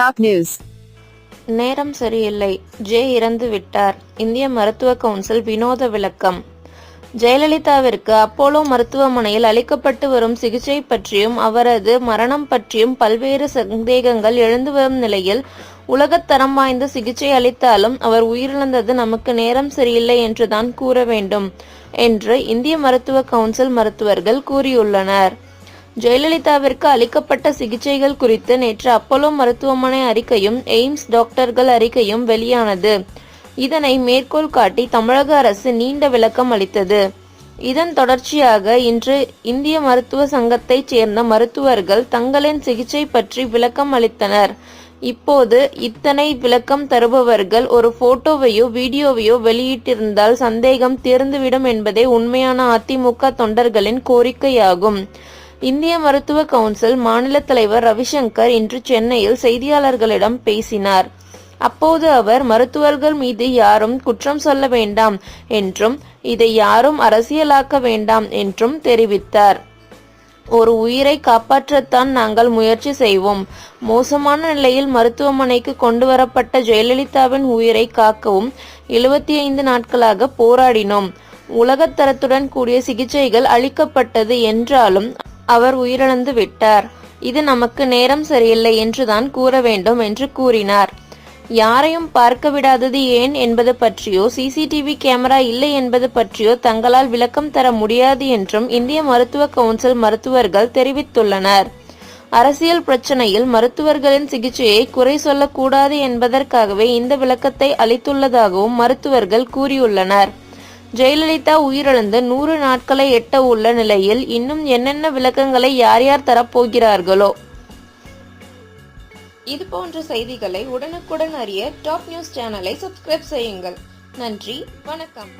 Top news. நேரம் சரியில்லை. J இறந்து விட்டார். இந்திய மருத்துவ கவுன்சில் வினோத விளக்கம். ஜெயலலிதாவிற்கு அப்போலோ மருத்துவமனையில் அளிக்கப்பட்டு வரும் சிகிச்சை பற்றியும் அவரது மரணம் பற்றியும் பல்வேறு சந்தேகங்கள் எழுந்து வரும் நிலையில் உலகத்தரம் வாய்ந்த சிகிச்சை அளித்தாலும் அவர் உயிரிழந்தது நமக்கு நேரம் சரியில்லை என்றுதான் கூற வேண்டும் என்று இந்திய மருத்துவ கவுன்சில் மருத்துவர்கள் கூறியுள்ளனர். ஜெயலலிதாவிற்கு அளிக்கப்பட்ட சிகிச்சைகள் குறித்து நேற்று அப்போலோ மருத்துவமனை அறிக்கையும் எய்ம்ஸ் டாக்டர்கள் அறிக்கையும் வெளியானது. இதனை மேற்கோள் காட்டி தமிழக அரசு நீண்ட விளக்கம் அளித்தது. இதன் தொடர்ச்சியாக இன்று இந்திய மருத்துவ சங்கத்தைச் சேர்ந்த மருத்துவர்கள் தங்களின் சிகிச்சை பற்றி விளக்கம் அளித்தனர். இப்போது இத்தனை விளக்கம் தருபவர்கள் ஒரு போட்டோவையோ வீடியோவையோ வெளியிட்டிருந்தால் சந்தேகம் தீர்ந்துவிடும் என்பதே உண்மையான அதிமுக தொண்டர்களின் கோரிக்கையாகும். இந்திய மருத்துவ கவுன்சில் மாநில தலைவர் ரவிசங்கர் இன்று சென்னையில் செய்தியாளர்களிடம் பேசினார். அப்போது அவர் மருத்துவர்கள் மீது யாரும் குற்றம் சொல்ல வேண்டாம் என்றும் இதை யாரும் அரசியலாக்க வேண்டாம் என்றும் தெரிவித்தார். ஒரு உயிரை காப்பாற்றத்தான் நாங்கள் முயற்சி செய்வோம். மோசமான நிலையில் மருத்துவமனைக்கு கொண்டு வரப்பட்ட ஜெயலலிதாவின் உயிரை காக்கவும் எழுபத்தி ஐந்து நாட்களாக போராடினோம். உலகத்தரத்துடன் கூடிய சிகிச்சைகள் அளிக்கப்பட்டது என்றாலும் அவர் உயிரிழந்து விட்டார். இது நமக்கு நேரம் சரியில்லை என்றுதான் கூற வேண்டும் என்று கூறினார். யாரையும் பார்க்க விடாதது ஏன் என்பது பற்றியோ சிசிடிவி கேமரா இல்லை என்பது பற்றியோ தங்களால் விளக்கம் தர முடியாது என்றும் இந்திய மருத்துவ கவுன்சில் மருத்துவர்கள் தெரிவித்துள்ளனர். அரசியல் பிரச்சனையில் மருத்துவர்களின் சிகிச்சையை குறை சொல்லக்கூடாது என்பதற்காகவே இந்த விளக்கத்தை அளித்துள்ளதாகவும் மருத்துவர்கள் கூறியுள்ளனர். ஜெயலலிதா உயிரிழந்து நூறு நாட்களை எட்ட உள்ள நிலையில் இன்னும் என்னென்ன விளக்கங்களை யார் யார் தரப்போகிறார்களோ? இது போன்ற செய்திகளை உடனுக்குடன் அறிய டாப் நியூஸ் சேனலை சப்ஸ்கிரைப் செய்யுங்கள். நன்றி வணக்கம்.